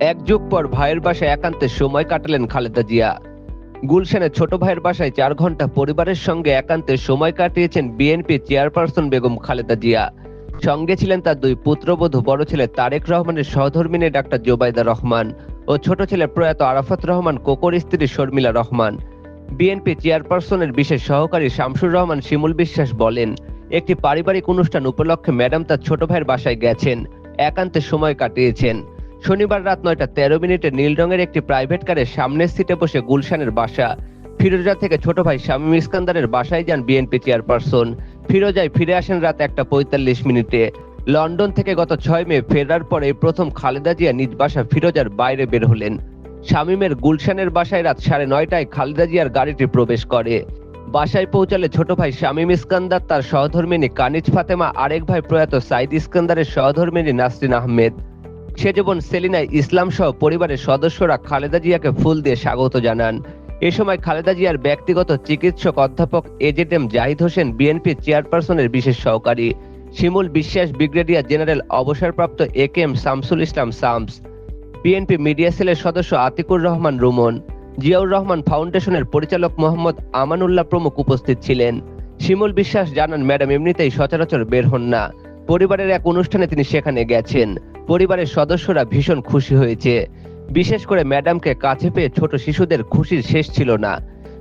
এক যুগ পর ভাইয়ের বাসায় একান্তে সময় কাটালেন খালেদা জিয়া। গুলশানে ছোট ভাইয়ের বাসায় চার ঘণ্টা পরিবারের সঙ্গে একান্তে সময় কাটিয়েছেন বিএনপি চেয়ারপারসন বেগম খালেদা জিয়া। সঙ্গে ছিলেন তার দুই পুত্রবধূ, বড় ছেলে তারেক রহমানের সহধর্মিনী ডাক্তার জোবাইদা রহমান ও ছোট ছেলে প্রয়াত আরাফাত রহমান, কোকর স্ত্রী শর্মিলা রহমান। বিএনপি চেয়ারপারসনের বিশেষ সহকারী শামসুর রহমান শিমুল বিশ্বাস বলেন, একটি পারিবারিক অনুষ্ঠান উপলক্ষে ম্যাডাম তার ছোট ভাইয়ের বাসায় গেছেন, একান্তে সময় কাটিয়েছেন। শনিবার রাত নয়টা তেরো মিনিটে নীল রঙের একটি প্রাইভেট কারের সামনের সিটে বসে গুলশানের বাসা। ফিরোজা থেকে ছোট ভাই শামীম ইস্কান্দারের বাসায় যান বিএনপি চেয়ারপারসন ফিরোজায় ফিরে আসেন রাত একটা পঁয়তাল্লিশ মিনিটে। লন্ডন থেকে গত ছয় মে ফেরার পরে প্রথম খালেদা জিয়া নিজ বাসা ফিরোজার বাইরে বের হলেন। শামীমের গুলশানের বাসায় রাত সাড়ে নয়টায় খালেদা জিয়ার গাড়িটি প্রবেশ করে। বাসায় পৌঁছালে ছোট ভাই শামীম ইস্কান্দার, তার সহধর্মিনী কানিজ ফাতেমা, আরেক ভাই প্রয়াত সাইদ ইস্কান্দারের সহধর্মিনী নাসরিন আহমেদ। সেজবন সেলিনা ইসলাম সহ পরিবারের সদস্যরা খালেদা জিয়াকে ফুল দিয়ে স্বাগত জানান। এ সময় খালেদা জিয়ার ব্যক্তিগত চিকিৎসক অধ্যাপক A Z M Zahid Hossain BNP চেয়ারপারসনের বিশেষ সহকারী। শিমুল বিশ্বাস ব্রিগেডিয়ার জেনারেল অবসরপ্রাপ্ত A K M Shamsul Islam Shams. BNP media সেলের সদস্য আতিকুর রহমান রুমন। জিয়াউর রহমান ফাউন্ডেশনের পরিচালক মোহাম্মদ আমানুল্লাহ প্রমুখ উপস্থিত ছিলেন। শিমুল বিশ্বাস জানান, ম্যাডাম, এমনিতেই সচরাচর বের হন না। পরিবারের এক অনুষ্ঠানে তিনি সেখানে গেছেন। পরিবারের সদস্যরা ভীষণ খুশি হয়েছে। বিশেষ করে ম্যাডামকে কাছে পেয়ে ছোট শিশুদের খুশির শেষ ছিল না।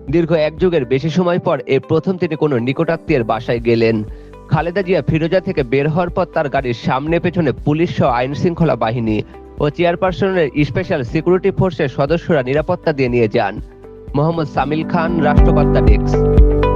দীর্ঘ এক যুগের বেশি সময় পর এই প্রথম তিনি কোনো নিকটাত্মীয়ের বাসায় গেলেন। খালেদা জিয়া ফিরোজা থেকে বের হওয়ার পর তার গাড়ির সামনে পেছনে পুলিশ সহ আইন শৃঙ্খলা বাহিনী ও চেয়ারপারসনের স্পেশাল সিকিউরিটি ফোর্সের সদস্যরা নিরাপত্তা দিয়ে নিয়ে যান। মোহাম্মদ সামিল খান রাষ্ট্রবার্তা ডেস্ক।